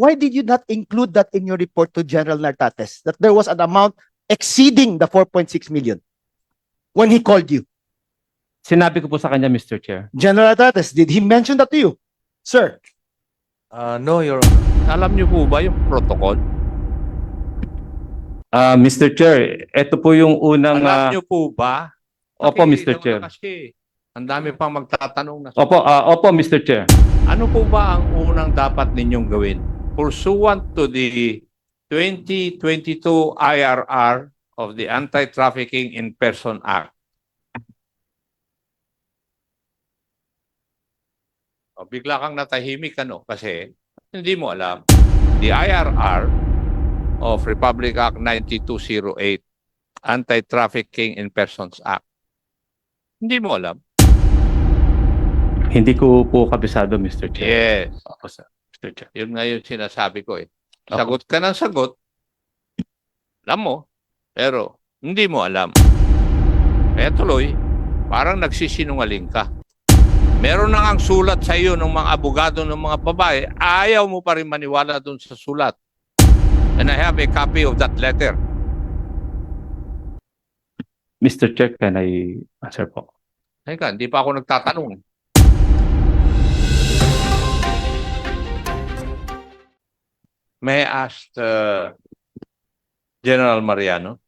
why did you not include that in your report to General Nartates that there was an amount exceeding the 4.6 million when he called you? Sinabi ko po sa kanya, Mr. Chair. General Nartates, did he mention that to you? Sir, Uh, no, Your Honor. Alam niyo po ba yung protocol? Ah, Mr. Chair, ito po yung unang... Alam ah, niyo po ba? opo, Mr. Chair. na Kasi ang dami pang magtatanong na. Opo, ah, opo, Mr. Chair. Ano po ba ang unang dapat ninyong gawin? Pursuant to the 2022 IRR of the Anti-Trafficking in Person Act. O, bigla kang natahimik ano kasi hindi mo alam. The IRR of Republic Act 9208 Anti-Trafficking in Persons Act. Hindi mo alam. Hindi ko po kabisado, Mr. Chair. Yes. Opo, sir. Chair. Yun nga yung sinasabi ko eh. Sagot ka ng sagot. Alam mo. Pero hindi mo alam. Kaya tuloy, parang nagsisinungaling ka. Meron na ang sulat sa iyo ng mga abogado ng mga babae, ayaw mo pa rin maniwala doon sa sulat. And I have a copy of that letter. Mr. Chair, can I answer po? Teka, hindi pa ako nagtatanong. May I ask uh, General Mariano?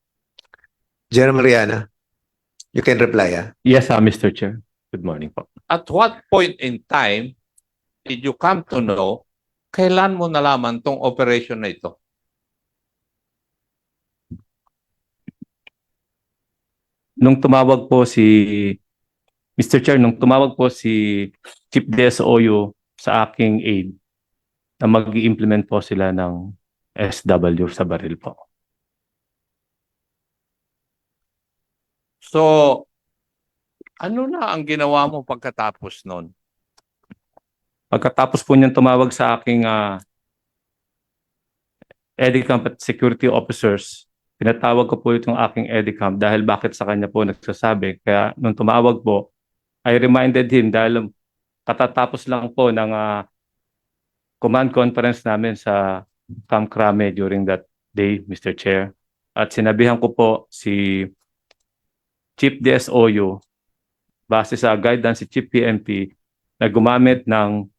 General Mariana, you can reply, ah. Yes, ah, Mr. Chair. Good morning po. At what point in time did you come to know kailan mo nalaman tong operation na ito? Nung tumawag po si Mr. Chair, nung tumawag po si Chief DSOU sa aking aid na mag implement po sila ng SW sa baril po. So, ano na ang ginawa mo pagkatapos nun? Pagkatapos po niyan tumawag sa aking uh, EDICAM at security officers, pinatawag ko po itong aking EDICAM dahil bakit sa kanya po nagsasabi. Kaya nung tumawag po, I reminded him dahil katatapos lang po ng ah, command conference namin sa Camp Crame during that day, Mr. Chair. At sinabihan ko po si Chief DSOU base sa guidance si Chief PNP na gumamit ng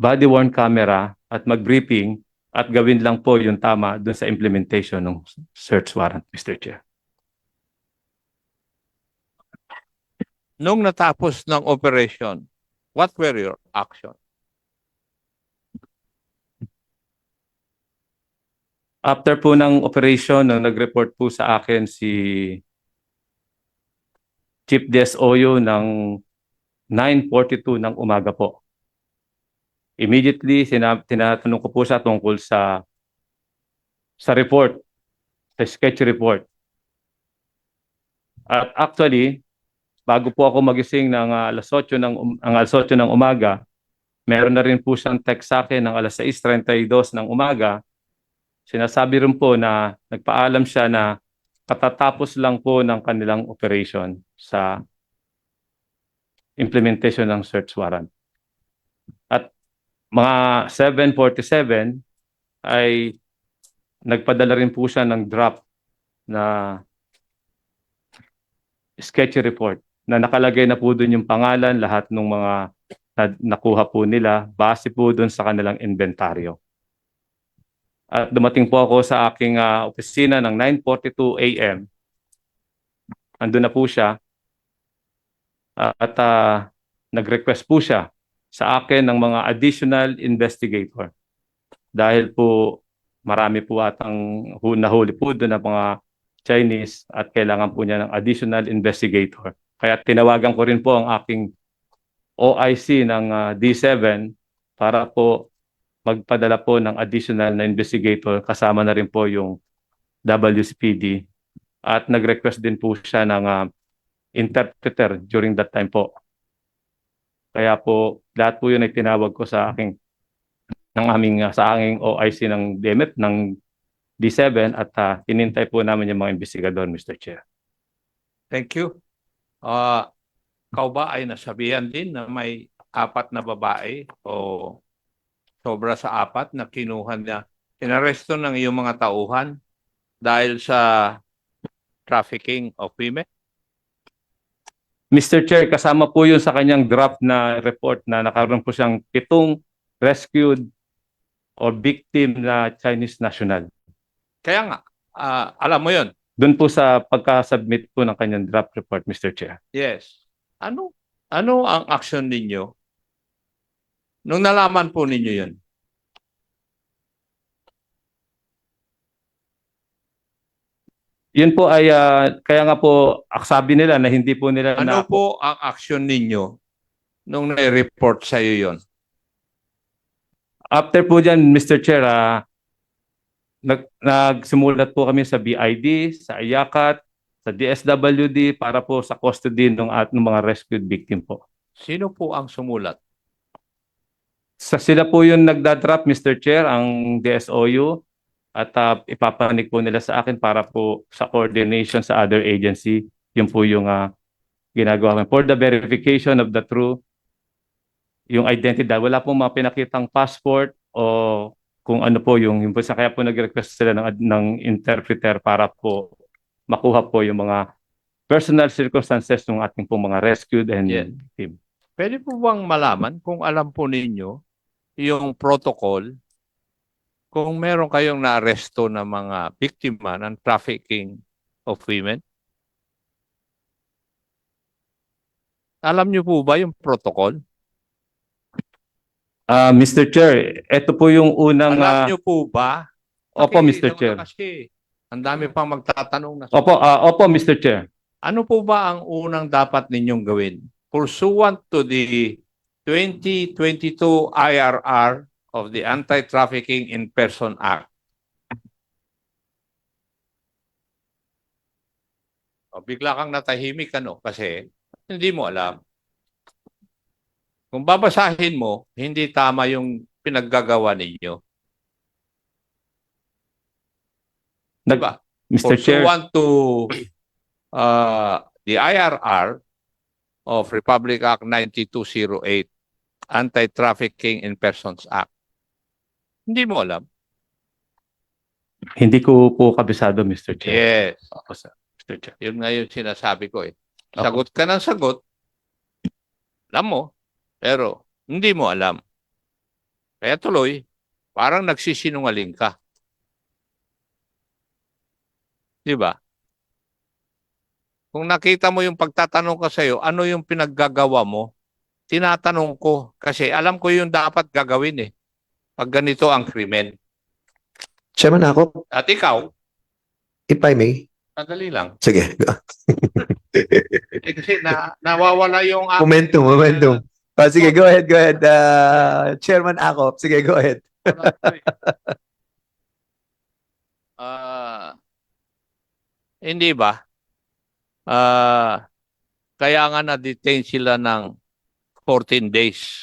body-worn camera at mag-briefing at gawin lang po yung tama dun sa implementation ng search warrant, Mr. Chair. Nung natapos ng operation, what were your action? After po ng operation, nung nag-report po sa akin si Chief DSOU ng 9.42 ng umaga po. Immediately, sinab- tinatanong ko po siya tungkol sa sa report, sa sketch report. At actually, bago po ako magising ng ah, alas 8 ng, um- ang alas 8 ng umaga, meron na rin po siyang text sa akin ng alas 6.32 ng umaga Sinasabi rin po na nagpaalam siya na katatapos lang po ng kanilang operation sa implementation ng search warrant. At mga 7.47 ay nagpadala rin po siya ng draft na sketchy report na nakalagay na po doon yung pangalan, lahat ng mga na, nakuha po nila base po doon sa kanilang inventaryo. At dumating po ako sa aking ah, opisina ng 9.42 a.m. Andun na po siya. Ah, at ah, nag-request po siya sa akin ng mga additional investigator. Dahil po marami po atang hu- nahuli po doon ng mga Chinese at kailangan po niya ng additional investigator. Kaya tinawagan ko rin po ang aking OIC ng ah, D7 para po magpadala po ng additional na investigator kasama na rin po yung WCPD at nag-request din po siya ng ah, interpreter during that time po. Kaya po lahat po yun ay tinawag ko sa aking ng aming ah, sa aking OIC ng DMET ng D7 at uh, inintay po namin yung mga investigador, Mr. Chair. Thank you. Ah, kau ba ay nasabihan din na may apat na babae o sobra sa apat na kinuha niya. Inaresto ng iyong mga tauhan dahil sa trafficking of women. Mr. Chair, kasama po yun sa kanyang draft na report na nakaroon po siyang pitong rescued or victim na Chinese national. Kaya nga, ah, alam mo yon. Doon po sa pagka-submit po ng kanyang draft report, Mr. Chair. Yes. Ano ano ang action ninyo nung nalaman po ninyo yun? Yun po ay, ah, kaya nga po, ak- sabi nila na hindi po nila Ano na, po ang action ninyo nung nai-report sa iyo yon? after po dyan, Mr. Chair, ah, nag, nagsumulat po kami sa BID, sa IACAT, sa DSWD para po sa custody ng, at, ng mga rescued victim po. Sino po ang sumulat? Sa sila po yung nagdadrap, Mr. Chair, ang DSOU at ah, ipapanik po nila sa akin para po sa coordination sa other agency. Yun po yung ah, ginagawa namin. For the verification of the true, yung identity. Wala pong mga pinakitang passport o kung ano po yung, yung po sa kaya po nag-request sila ng, ng interpreter para po makuha po yung mga personal circumstances ng ating po mga rescued and Yeah. victim. Pwede po bang malaman kung alam po ninyo yung protocol kung meron kayong naaresto na mga biktima ng trafficking of women? Alam niyo po ba yung protocol? Ah, Mr. Chair, ito po yung unang Alam ah, niyo po ba? Opo, Mr. Chair. Kasi ang dami pang magtatanong na. Opo, ah, opo Mr. Chair. Ano po ba ang unang dapat ninyong gawin? Pursuant to the 2022 IRR of the Anti-Trafficking in Person Act. O, bigla kang natahimik ano kasi hindi mo alam. Kung babasahin mo, hindi tama yung pinaggagawa ninyo. Nag- Diba? Mr. Chair, pursuant to uh, the IRR of Republic Act 9208, Anti-Trafficking in Persons Act. Hindi mo alam? hindi ko po kabisado, Mr. Chair. Yes. Opo, sir. Mr. Chair. Yun nga yung sinasabi ko eh. Sagot ka ng sagot, alam mo, pero hindi mo alam. Kaya tuloy, parang nagsisinungaling ka. Di ba? Kung nakita mo yung pagtatanong ko sa'yo, ano yung pinaggagawa mo? Tinatanong ko kasi alam ko yung dapat gagawin eh. Pag ganito ang krimen. Chairman ako, At ikaw, if I may. madali lang. Sige. Eh, kasi na, nawawala yung... aking- momentum, momentum. Ah, sige, go ahead, go ahead. Uh, Chairman Akop, sige, go ahead. Ah, hindi ba? Ah, kaya nga na-detain sila ng 14 days.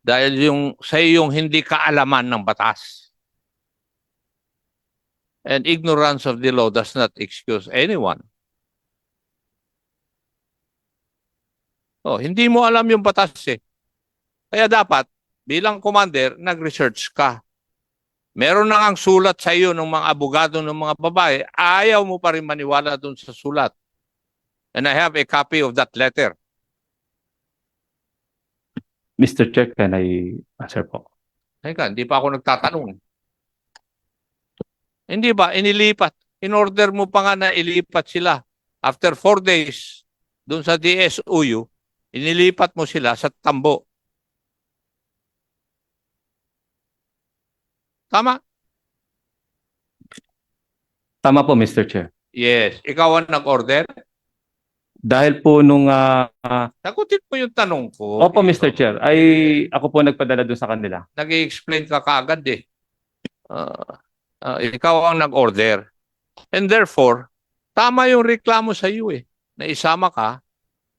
Dahil yung sa yung hindi kaalaman ng batas. And ignorance of the law does not excuse anyone. Oh, hindi mo alam yung batas eh. Kaya dapat bilang commander, nag-research ka. Meron na ang sulat sa iyo ng mga abogado ng mga babae, ayaw mo pa rin maniwala dun sa sulat. And I have a copy of that letter. Mr. Chair, can I answer po? Teka, hindi pa ako nagtatanong. Hindi ba, inilipat. In order mo pa nga na ilipat sila. After four days, dun sa DSUU, inilipat mo sila sa tambo. Tama? Tama po, Mr. Chair. Yes. Ikaw ang nag-order? Dahil po nung, ah, ah, Sagutin mo yung tanong ko. opo, Mr. Chair, ay ako po nagpadala doon sa kanila. nag explain ka kaagad eh. Ah, ah, ikaw ang nag-order. And therefore, tama yung reklamo sa iyo eh. Na isama ka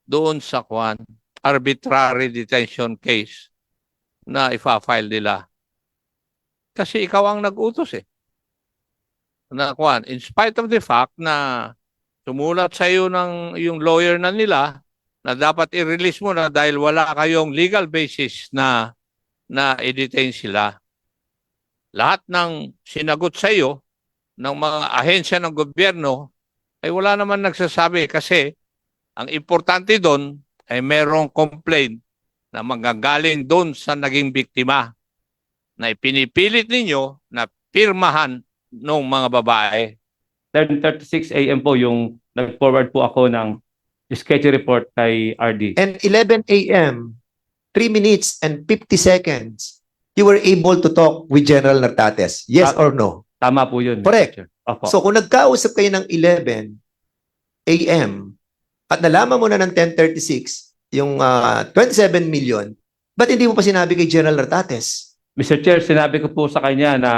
doon sa kwan, arbitrary detention case na ifa-file nila. Kasi ikaw ang nag-utos eh. Na kwan, in spite of the fact na sumulat sa iyo ng yung lawyer na nila na dapat i-release mo na dahil wala kayong legal basis na na i-detain sila. Lahat ng sinagot sa iyo ng mga ahensya ng gobyerno ay wala naman nagsasabi kasi ang importante doon ay merong complaint na magagaling doon sa naging biktima na ipinipilit ninyo na pirmahan ng mga babae. 10:36 AM po yung nag-forward po ako ng schedule report kay RD. And 11 a.m., 3 minutes and 50 seconds, you were able to talk with General Nartates. Yes Ah, or no? Tama po yun. Correct. Opo. So kung nagkausap kayo ng 11 a.m. at nalaman mo na ng 10.36 yung ah, 27 million, ba't hindi mo pa sinabi kay General Nartates? Mr. Chair, sinabi ko po sa kanya na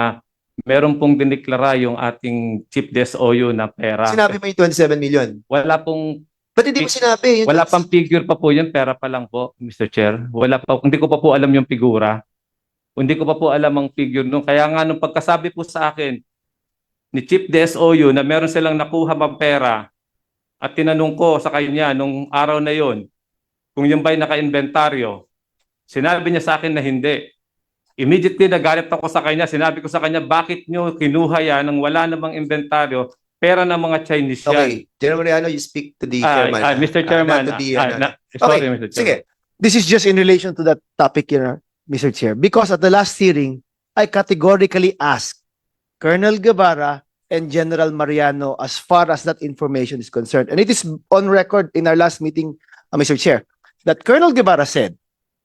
meron pong diniklara yung ating Chief DSOU na pera. Sinabi mo yung 27 million. Wala pong Ba't hindi mo sinabi? Yung wala pang figure pa po yun, pera pa lang po, Mr. Chair. Wala pa, hindi ko pa po alam yung figura. Hindi ko pa po alam ang figure nung kaya nga nung pagkasabi po sa akin ni Chief DSOU na meron silang nakuha mang pera at tinanong ko sa kanya nung araw na yon kung yung ba'y naka-inventaryo. Sinabi niya sa akin na hindi. Immediately nagalit ako sa kanya. Sinabi ko sa kanya, bakit nyo kinuha yan nang wala namang inventaryo? Pera ng mga Chinese yan. Okay. General Mariano, you speak to the Ah, chairman. ah, Mr. Ah, Chairman, not to the, ah, ano. na- sorry, Okay, Mr. Chairman. Sige. This is just in relation to that topic here, Mr. Chair. Because at the last hearing, I categorically asked Colonel Guevara and General Mariano as far as that information is concerned. And it is on record in our last meeting, uh, Mr. Chair, that Colonel Guevara said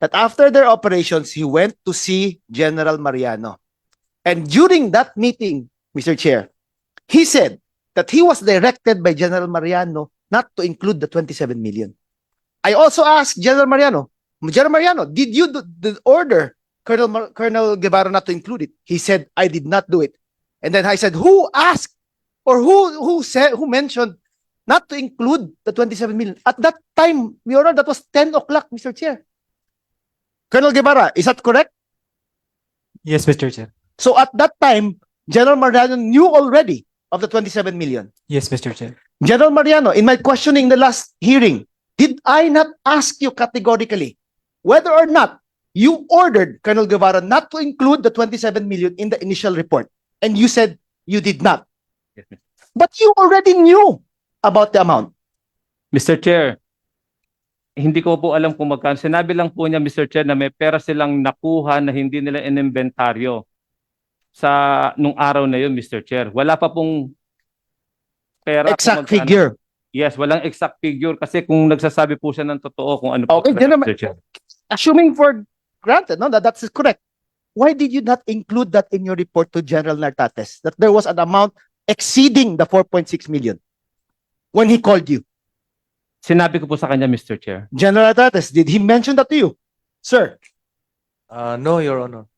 that after their operations, he went to see General Mariano. And during that meeting, Mr. Chair, he said that he was directed by General Mariano not to include the 27 million. I also asked General Mariano, General Mariano, did you do, the order Colonel Mar- Colonel Guevara not to include it? He said, I did not do it. And then I said, who asked or who who said who mentioned not to include the 27 million? At that time, Your Honor, that was 10 o'clock, Mr. Chair. Colonel Guevara, is that correct? Yes, Mr. Chair. So at that time, General Mariano knew already of the 27 million. Yes, Mr. Chair. General Mariano, in my questioning the last hearing, did I not ask you categorically whether or not you ordered Colonel Guevara not to include the 27 million in the initial report? And you said you did not. Yes, Mr. But you already knew about the amount. Mr. Chair, hindi ko po alam kung magkano. Sinabi lang po niya, Mr. Chair, na may pera silang nakuha na hindi nila inimbentaryo sa nung araw na yun, Mr. Chair. Wala pa pong pera. Exact figure. Yes, walang exact figure kasi kung nagsasabi po siya ng totoo kung ano po. Okay, then naman- Mr. Chair. Assuming for granted, no, that that's correct. Why did you not include that in your report to General Nartates that there was an amount exceeding the 4.6 million when he called you? Sinabi ko po sa kanya, Mr. Chair. General Nartates, did he mention that to you? Sir, Uh, no, Your Honor.